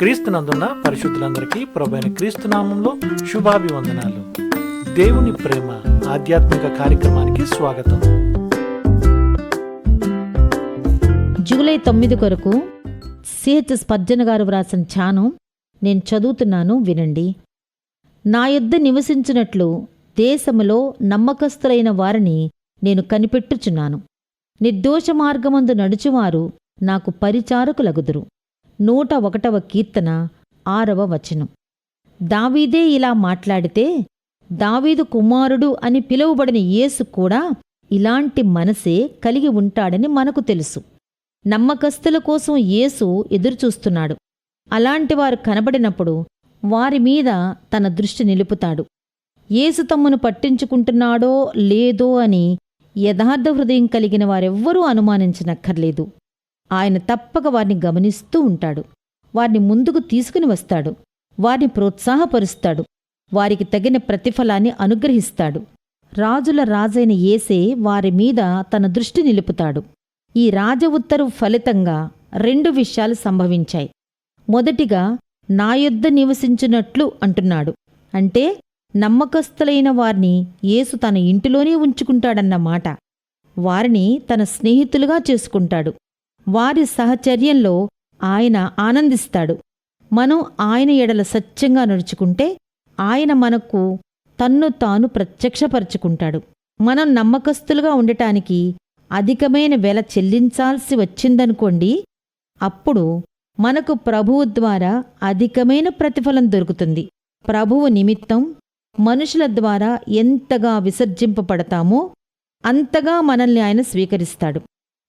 క్రీస్తునందున్న పరిశుద్ధులందరికీ ప్రభైన క్రీస్తు నామంలో శుభాభివందనాలు. దేవుని ప్రేమ ఆధ్యాత్మిక కార్యక్రమానికి స్వాగతం. జూలై తొమ్మిది కొరకు సిహెచ్ స్పర్జన గారు వ్రాసిన ఛానం నేను చదువుతున్నాను వినండి. నా యుద్ధ నివసించినట్లు దేశములో నమ్మకస్తులైన వారిని నేను కనిపెట్టుచున్నాను. నిర్దోష మార్గమందు నడుచువారు నాకు పరిచారకులగుదురు. నూట ఒకటవ కీర్తన ఆరవ వచనం. దావీదే ఇలా మాట్లాడితే దావీదు కుమారుడు అని పిలువబడిన యేసు కూడా ఇలాంటి మనసే కలిగి ఉంటాడని మనకు తెలుసు. నమ్మకస్తుల కోసం యేసు ఎదురుచూస్తున్నాడు. అలాంటివారు కనబడినప్పుడు వారి మీద తన దృష్టి నిలుపుతాడు. యేసు తమ్మును పట్టించుకుంటున్నాడో లేదో అని యథార్థ హృదయం కలిగిన వారెవ్వరూ అనుమానించనక్కర్లేదు. ఆయన తప్పక వారిని గమనిస్తూ ఉంటాడు. వారిని ముందుకు తీసుకుని వస్తాడు. వారిని ప్రోత్సాహపరుస్తాడు. వారికి తగిన ప్రతిఫలాన్ని అనుగ్రహిస్తాడు. రాజుల రాజైన యేసే వారి మీద తన దృష్టి నిలుపుతాడు. ఈ రాజ ఉత్తర్వు ఫలితంగా రెండు విషయాలు సంభవించాయి. మొదటిగా నా యొద్ద నివసించినట్లు అంటున్నాడు. అంటే నమ్మకస్తులైన వారిని యేసు తన ఇంటిలోనే ఉంచుకుంటాడన్న మాట వారిని తన స్నేహితులుగా చేసుకుంటాడు. వారి సహచర్యంలో ఆయన ఆనందిస్తాడు. మనం ఆయన ఎడల సత్యంగా నడుచుకుంటే ఆయన మనకు తన్ను తాను ప్రత్యక్షపరుచుకుంటాడు. మనం నమ్మకస్తులుగా ఉండటానికి అధికమైన వెల చెల్లించాల్సి వచ్చిందనుకోండి అప్పుడు మనకు ప్రభువు ద్వారా అధికమైన ప్రతిఫలం దొరుకుతుంది. ప్రభువు నిమిత్తం మనుషుల ద్వారా ఎంతగా విసర్జింపబడతామో అంతగా మనల్ని ఆయన స్వీకరిస్తాడు.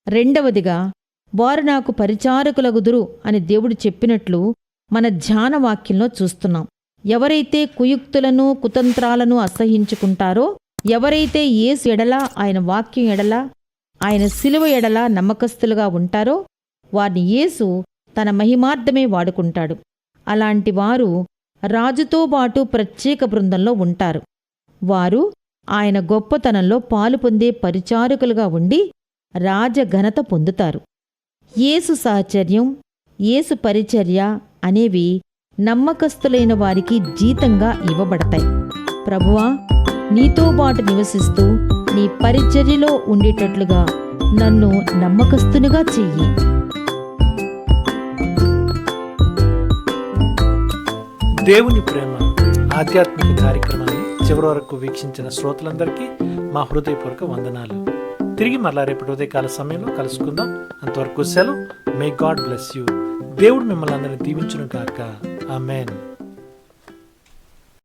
రెండవదిగా వారు నాకు పరిచారకులగుదురు అని దేవుడు చెప్పినట్లు మన ధ్యాన వాక్యంలో చూస్తున్నాం. ఎవరైతే కుయుక్తులను కుతంత్రాలను అసహించుకుంటారో ఎవరైతే ఏసు ఎడల ఆయన వాక్యం ఎడలా ఆయన శిలువ ఎడలా నమ్మకస్తులుగా ఉంటారో వారిని యేసు తన మహిమార్థమే వాడుకుంటాడు. అలాంటి వారు రాజుతో పాటు ప్రత్యేక బృందంలో ఉంటారు. వారు ఆయన గొప్పతనంలో పాలు పొందే పరిచారకులుగా ఉండి రాజఘనత పొందుతారు. యేసు సాహచర్యం యేసు పరిచర్య అనేవి నమ్మకస్తులైన వారికి జీతంగా ఇవ్వబడతాయి. ప్రభువా నీతో పాటు నివసిస్తూ నీ పరిచర్యలో ఉండేటట్లుగా నన్ను నమ్మకస్తునిగా చెయ్యి. దేవుని ప్రేమ ఆధ్యాత్మిక కార్యక్రమాన్ని చివరి వరకు వీక్షించిన శ్రోతలందరికీ మా హృదయపూర్వక వందనాలు. తిరిగి మరలా రేపటి ఉదయకాల సమయంలో కలుసుకుందాం. అంతవరకు సెలవు. మే గాడ్ బ్లెస్ యూ దేవుడు మిమ్మల్ని అందరినీ దీవించును కాక ఆమెన్